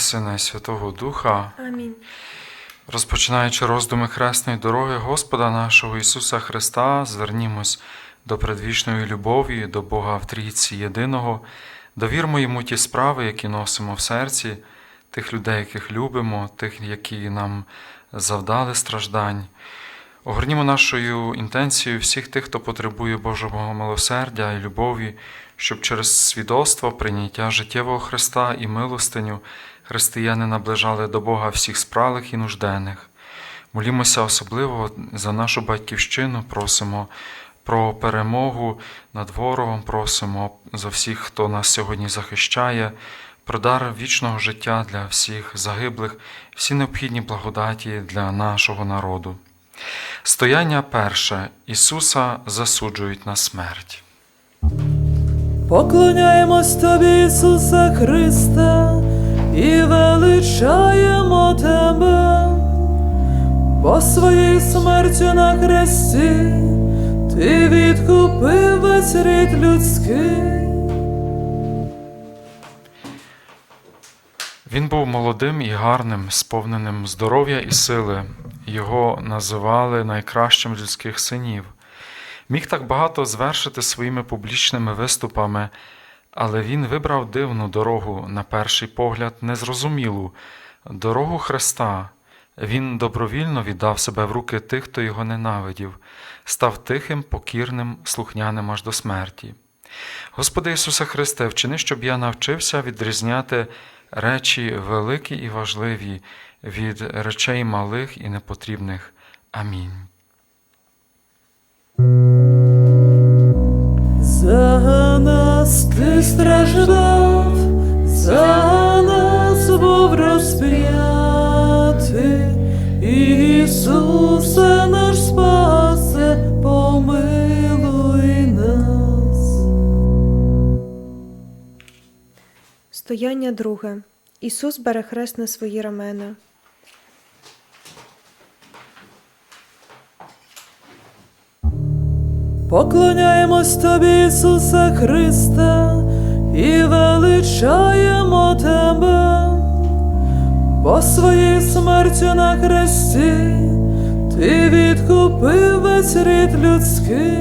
Сина, і Святого Духа, Амінь. розпочинаючи роздуми хресної дороги Господа нашого Ісуса Христа, звернімось до предвічної любові, до Бога в Трійці Єдиного, довірмо йому ті справи, які носимо в серці, тих людей, яких любимо, тих, які нам завдали страждань. Огорнімо нашою інтенцією всіх тих, хто потребує Божого милосердя і любові, щоб через свідоцтво прийняття життєвого Христа і милостиню християни наближали до Бога всіх спралих і нужденних. Молімося особливо за нашу батьківщину, просимо про перемогу над ворогом, просимо за всіх, хто нас сьогодні захищає, про дар вічного життя для всіх загиблих, всі необхідні благодаті для нашого народу. Стояння перше. Ісуса засуджують на смерть. Поклоняємось Тобі, Ісусе Христе, і величаємо Тебе, бо своєю смертю на хресті Ти відкупив весь рід людський. Він був молодим і гарним, сповненим здоров'я і сили. Його називали найкращим людських синів. Міг так багато звершити своїми публічними виступами, але він вибрав дивну дорогу, на перший погляд, незрозумілу дорогу Христа. Він добровільно віддав себе в руки тих, хто його ненавидів, став тихим, покірним, слухняним аж до смерті. Господи Ісусе Христе, вчини, щоб я навчився відрізняти речі великі і важливі від речей малих і непотрібних. Амінь. За нас ти страждав, за нас був розп'ятий, Ісусе наш спасе, помилуй нас. Стояння друге. Ісус бере хрест на свої рамена. Поклоняємось Тобі, Ісусе Христе, і величаємо Тебе, бо своєю смертю на хресті Ти відкупив весь рід людський.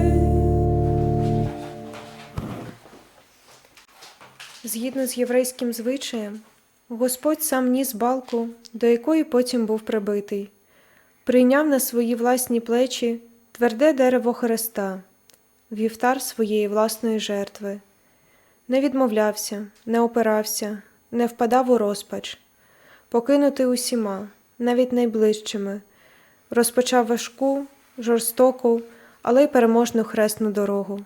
Згідно з єврейським звичаєм, Господь сам ніс балку, до якої потім був прибитий, прийняв на свої власні плечі тверде дерево Христа, вівтар своєї власної жертви. Не відмовлявся, не опирався, не впадав у розпач, покинутий усіма, навіть найближчими, розпочав важку, жорстоку, але й переможну хресну дорогу.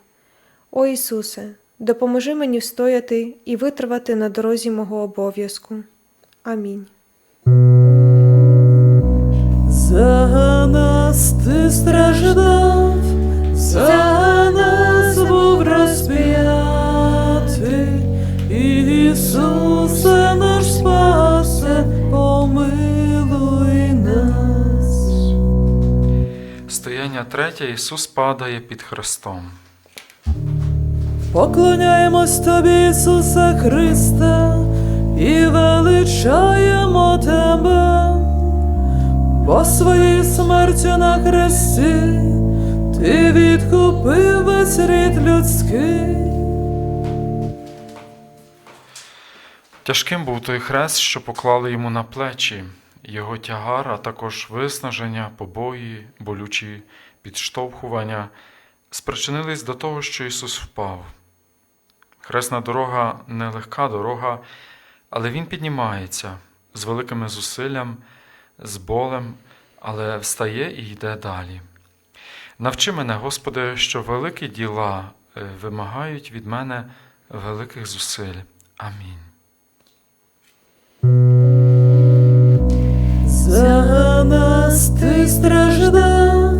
О Ісусе, допоможи мені встояти і витривати на дорозі мого обов'язку. Амінь. За нас ти страждав, за Ісусе наш спасе, помилуй нас. Стояння третє. Ісус падає під Христом. Поклоняємось Тобі, Ісусе Христе, і величаємо Тебе, бо своєю смертю на хресті Ти відкупив весь рід людський. Тяжким був той хрест, що поклали йому на плечі, його тягар, а також виснаження, побої, болючі підштовхування спричинились до того, що Ісус впав. Хресна дорога нелегка дорога, але Він піднімається з великими зусиллям, з болем, але встає і йде далі. Навчи мене, Господи, що великі діла е, вимагають від мене великих зусиль. Амінь. За нас ти страждав,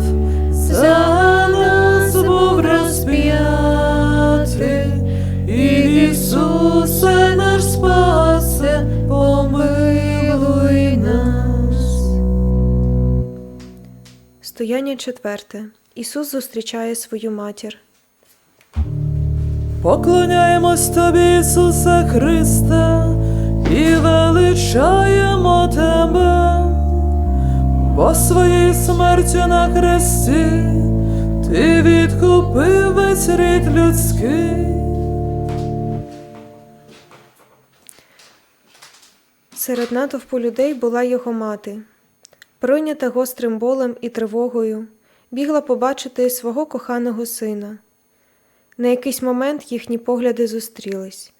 за нас був розп'ятий, Ісусе наш спасе, помилуй нас. Стояння четверте. Ісус зустрічає свою матір. Поклоняємось Тобі, Ісусе Христе, і величаємо тебе, бо своєю смертю на хресті ти відкупив весь рід людський. Серед натовпу людей була його мати. Пройнята гострим болем і тривогою, бігла побачити свого коханого сина. На якийсь момент їхні погляди зустрілись.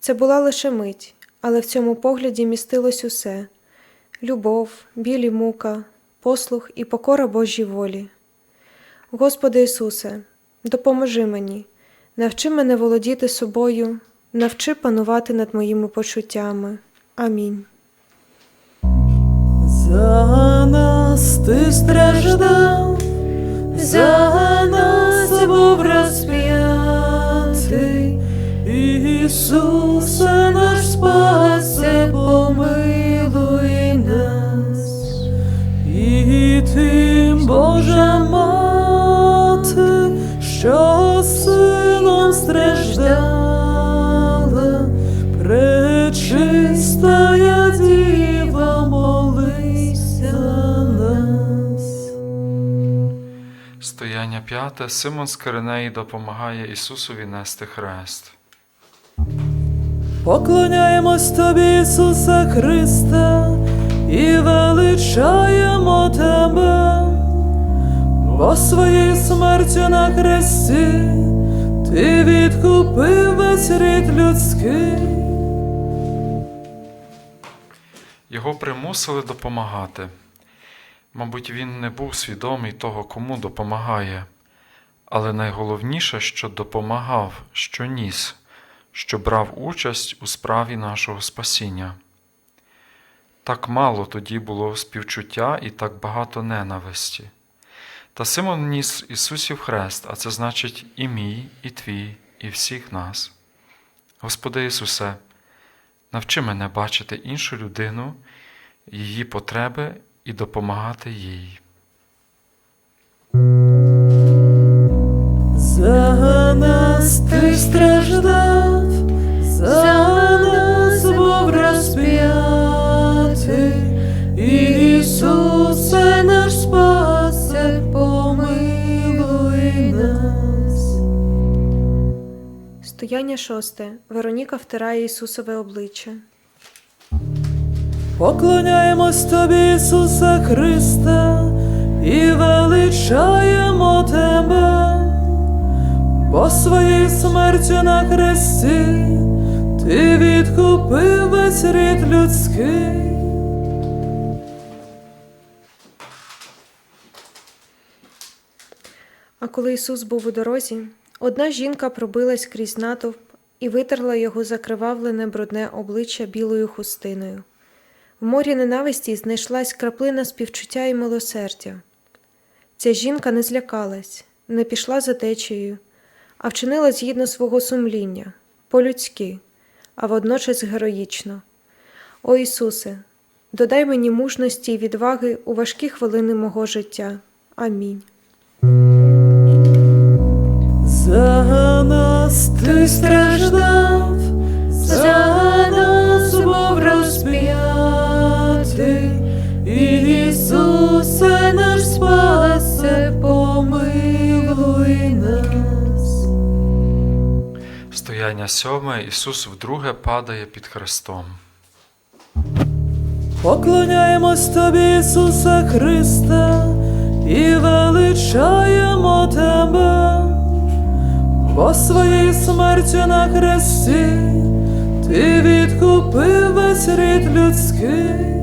Це була лише мить, але в цьому погляді містилось усе любов, білі мука, послух і покора Божій волі. Господи Ісусе, допоможи мені, навчи мене володіти собою, навчи панувати над моїми почуттями. Амінь. За нас ти страждав, за П'яте. Симон з Киринеї допомагає Ісусові нести хрест. Поклоняємось тобі, Ісуса Христа, і величаємо тебе, бо своєю смертю на хресті ти відкупив весь рід людський. Його примусили допомагати. Мабуть, він не був свідомий того, кому допомагає, але найголовніше, що допомагав, що ніс, що брав участь у справі нашого спасіння. Так мало тоді було співчуття і так багато ненависті. Та Симон ніс Ісусів хрест, а це значить і мій, і твій, і всіх нас. Господи Ісусе, навчи мене бачити іншу людину, її потреби і допомагати їй. За нас ти страждав, за нас був розп'ятий, Ісусе наш спасе, помилуй нас. Стояння шосте. Вероніка втирає Ісусове обличчя. Поклоняємось тобі, Ісуса Христа, і величаємо тебе, бо своєю смертю на хресті ти відкупив весь рід людський. А коли Ісус був у дорозі, одна жінка пробилась крізь натовп і витерла його закривавлене брудне обличчя білою хустиною. В морі ненависті знайшлась краплина співчуття і милосердя. Ця жінка не злякалась, не пішла за течією, а вчинила згідно свого сумління, по-людськи, а водночас героїчно. О Ісусе, додай мені мужності і відваги у важкі хвилини мого життя. Амінь. За нас ти страждав, Стояння сьоме Ісус вдруге падає під хрестом. Поклоняємось тобі, Ісуса Христа, і величаємо тебе, бо своєю смертю на хресті ти відкупив весь рід людський.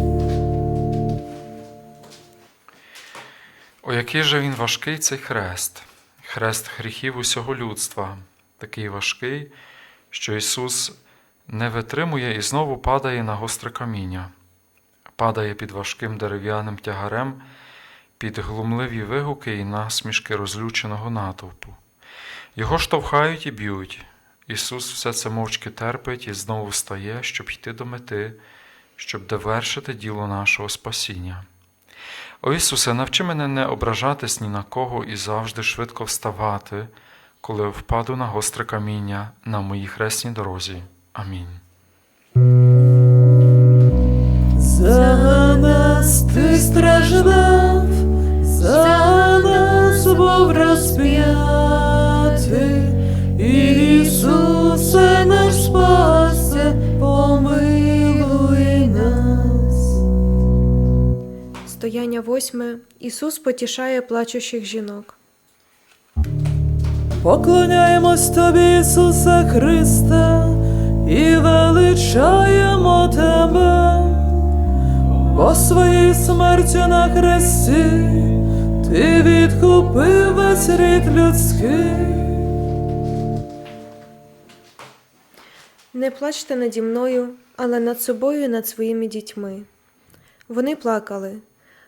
О, який же він важкий цей хрест, хрест гріхів усього людства, такий важкий, що Ісус не витримує і знову падає на гостре каміння, падає під важким дерев'яним тягарем, під глумливі вигуки і насмішки розлюченого натовпу. Його штовхають і б'ють. Ісус все це мовчки терпить і знову встає, щоб йти до мети, щоб довершити діло нашого спасіння. О Ісусе, навчи мене не ображатись ні на кого і завжди швидко вставати, коли впаду на гостре каміння на моїй хресній дорозі. Амінь. За нас ти страждав, за нас був розп'ятий, Ісусе наш спасе, помилуй нас. Стояння восьме. Ісус потішає плачущих жінок. Поклоняємось Тобі, Ісусе Христе, і величаємо Тебе, бо своєю смертю на хресті Ти відкупив весь рід людський. Не плачте наді мною, але над собою і над своїми дітьми. Вони плакали,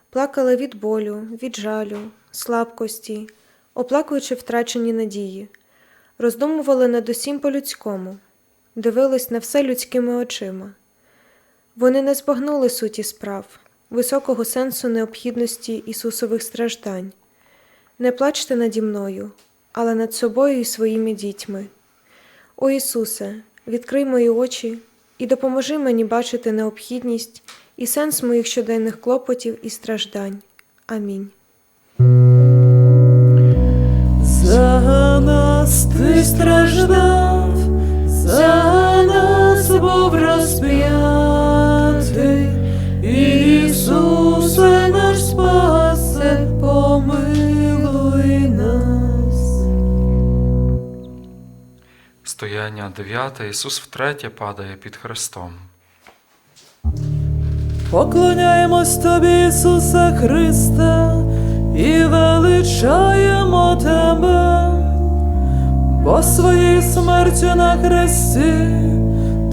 плакали від болю, від жалю, слабкості, оплакуючи втрачені надії, роздумували над усім по-людському, дивились на все людськими очима. Вони не збагнули суті справ, високого сенсу необхідності Ісусових страждань. Не плачте наді мною, але над собою і своїми дітьми. О Ісусе, відкрий мої очі і допоможи мені бачити необхідність і сенс моїх щоденних клопотів і страждань. Амінь. За нас ти страждав, за нас був розп'ятий, Ісусе наш спасе, помилуй нас. Стояння дев'яте. Ісус втретє падає під хрестом. Поклоняємось Тобі, Ісусе Христе, і величаємо Тебе, бо своєю смертю на хресті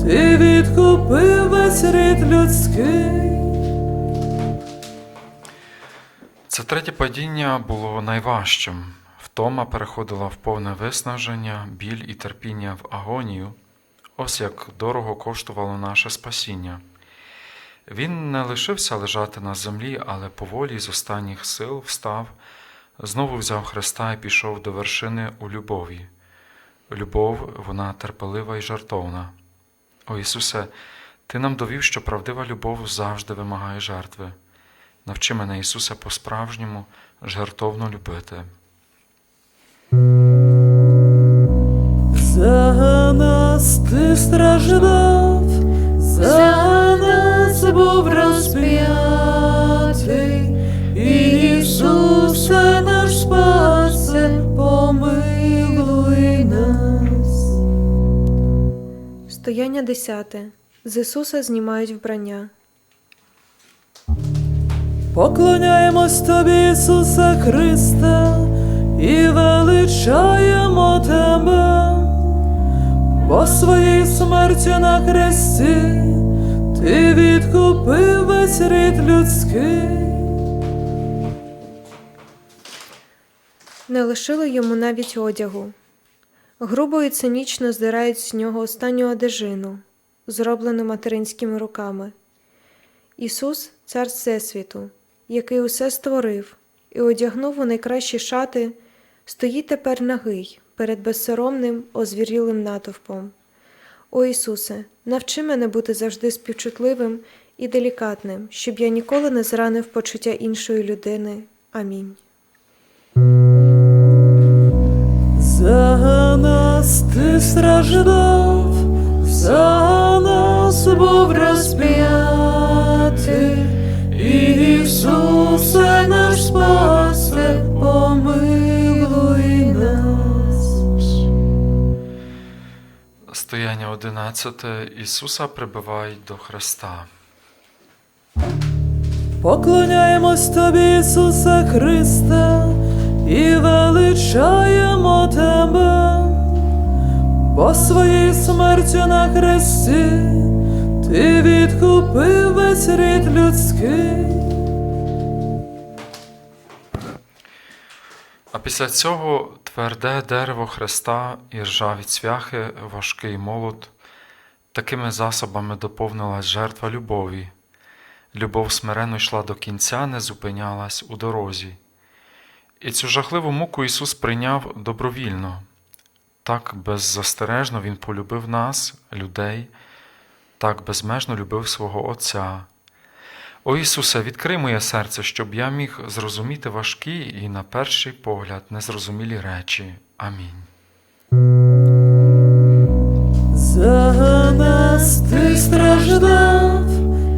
Ти відкупив весь рід людський. Це третє падіння було найважчим. Втома переходила в повне виснаження, біль і терпіння в агонію. Ось як дорого коштувало наше спасіння. Він не лишився лежати на землі, але поволі з останніх сил встав, знову взяв Христа і пішов до вершини у любові. Любов, вона терпелива і жартовна. О Ісусе, Ти нам довів, що правдива любов завжди вимагає жертви. Навчи мене, Ісусе, по-справжньому жертовно любити. За нас ти страждав, за був розп'ятий, Ісусе наш спасе, помилуй нас. Стояння десяте. З Ісуса знімають вбрання. Поклоняємось Тобі, Ісусе Христе, і величаємо Тебе, бо своєю смертю на хресті Ти відкупив весь рід людський. Не лишили йому навіть одягу. Грубо і цинічно здирають з нього останню одежину, зроблену материнськими руками. Ісус, цар Всесвіту, який усе створив і одягнув у найкращі шати, стоїть тепер нагий перед безсоромним, озвірілим натовпом. О Ісусе, навчи мене бути завжди співчутливим і делікатним, щоб я ніколи не зранив почуття іншої людини. Амінь. За нас ти страждав, за нас був розп'ятий, Ісусе наш спасе, Стояння одинадцяте. Ісуса прибивають до Христа. Поклоняємось Тобі, Ісусе Христе, і величаємо Тебе, бо своєю смертю на хресті Ти відкупив весь рід людський. А після цього тверде дерево Христа і ржаві цвяхи, важкий молот. Такими засобами доповнилась жертва любові. Любов смиренно йшла до кінця, не зупинялась у дорозі. І цю жахливу муку Ісус прийняв добровільно. Так беззастережно Він полюбив нас, людей, так безмежно любив свого Отця. О Ісусе, відкрий моє серце, щоб я міг зрозуміти важкі і, на перший погляд, незрозумілі речі. Амінь. За нас ти страждав,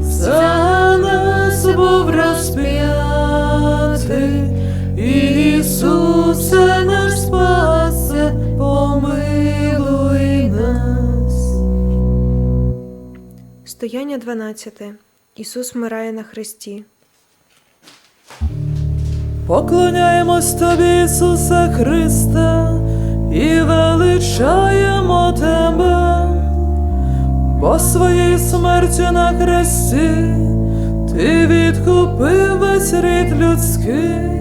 за нас був розп'ятий, Ісусе наш спасе, помилуй нас. Стояння 12. Ісус вмирає на хресті. Поклоняємось тобі, Ісусе Христе, і величаємо Тебе, бо своєю смертю на хресті ти відкупив весь рід людський.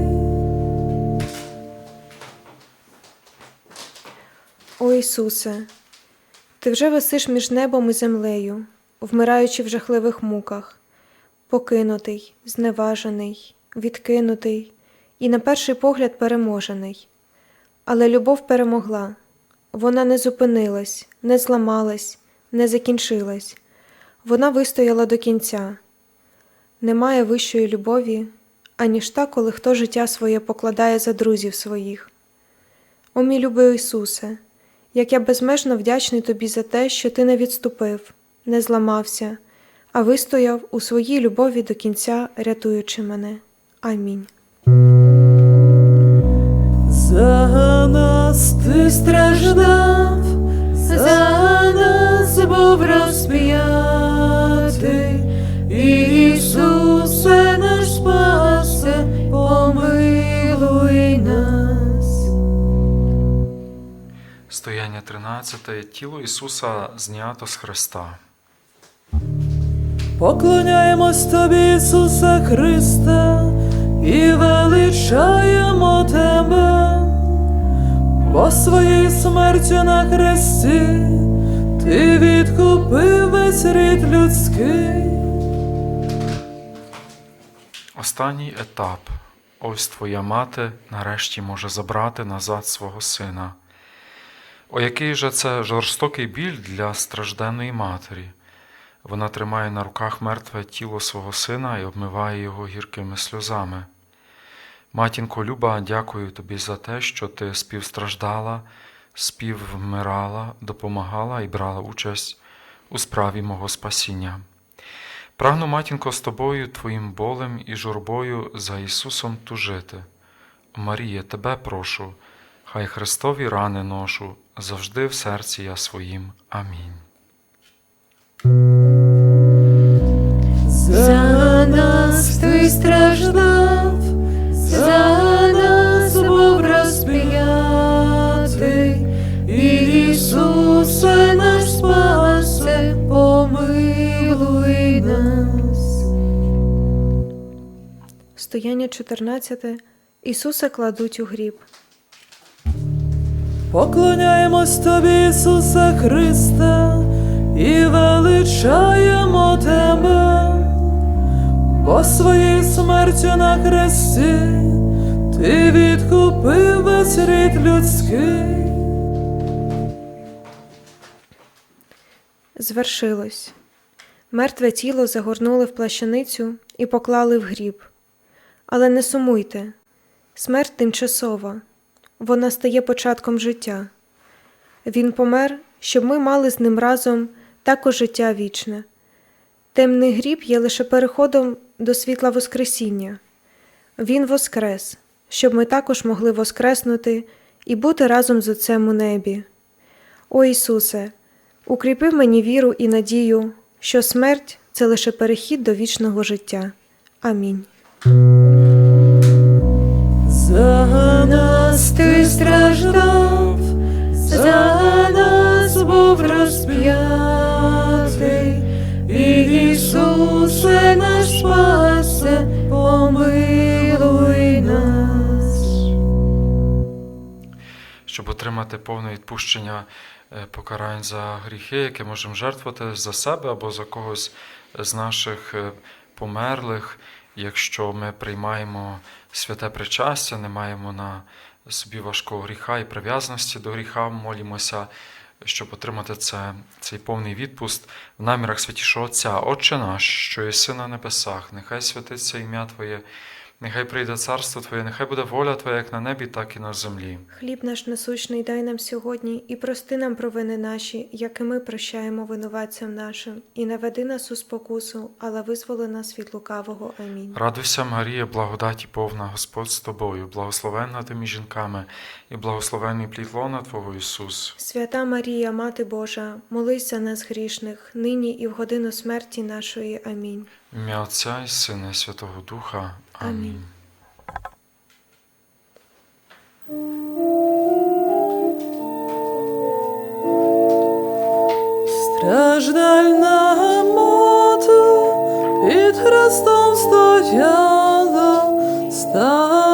О Ісусе, Ти вже висиш між небом і землею, вмираючи в жахливих муках, покинутий, зневажений, відкинутий і на перший погляд переможений. Але любов перемогла, вона не зупинилась, не зламалась, не закінчилась, вона вистояла до кінця. Немає вищої любові, аніж та, коли хто життя своє покладає за друзів своїх. О мій любий Ісусе, як я безмежно вдячний тобі за те, що ти не відступив, не зламався, а вистояв у своїй любові до кінця, рятуючи мене. Амінь. За нас ти страждав, за нас був розп'ятий, Ісусе наш спасе, помилуй нас. Стояння 13. Тіло Ісуса знято з Христа. Поклоняємось тобі, Ісусе Христе, і величаємо Тебе, бо своєю смертю на хресті ти відкупив весь рід людський. Останній етап. Ось твоя мати нарешті може забрати назад свого сина. О, який же це жорстокий біль для стражденної матері. Вона тримає на руках мертве тіло свого сина і обмиває його гіркими сльозами. Матінко Люба, дякую тобі за те, що ти співстраждала, співвмирала, допомагала і брала участь у справі мого спасіння. Прагну, матінко, з тобою, твоїм болем і журбою за Ісусом тужити. Марія, тебе прошу, хай Христові рани ношу, завжди в серці я своїм. Амінь. Нас ти страждав, за нас був розп'ятий, Ісусе наш спасе, помилуй нас. Стояння 14. Ісуса кладуть у гріб. Поклоняємось тобі, Ісусе Христе, і величаємо Тебе, бо своєю смертю на хресті ти відкупив весь рід людський. Звершилось. Мертве тіло загорнули в плащаницю і поклали в гріб. Але не сумуйте. Смерть тимчасова. Вона стає початком життя. Він помер, щоб ми мали з ним разом також життя вічне. Темний гріб є лише переходом до світла Воскресіння. Він воскрес, щоб ми також могли воскреснути і бути разом з Отцем у небі. О Ісусе, укріпи мені віру і надію, що смерть це лише перехід до вічного життя. Амінь. За нас ти страждав, отримати повне відпущення е, покарань за гріхи, які можемо жертвувати за себе або за когось з наших е, померлих, якщо ми приймаємо святе причастя, не маємо на собі важкого гріха і прив'язаності до гріха, молімося щоб отримати це, цей повний відпуст в намірах святішого Отця. Отче наш, що єси на небесах, нехай святиться ім'я Твоє, нехай прийде царство Твоє, нехай буде воля Твоя як на небі, так і на землі. Хліб наш насущний дай нам сьогодні, і прости нам провини наші, як і ми прощаємо винуватцям нашим, і не веди нас у спокусу, але визволи нас від лукавого. Амінь. Радуйся, Марія, благодаті повна, Господь з тобою, благословенна ти між жінками, і благословенний плід лона Твого Ісус. Свята Марія, Мати Божа, молись за нас грішних, нині і в годину смерті нашої. Амінь. Ім'я Отця і Сина, і Святого Духа. Амінь. Амінь. Страждальна мати під хрестом стояла, стала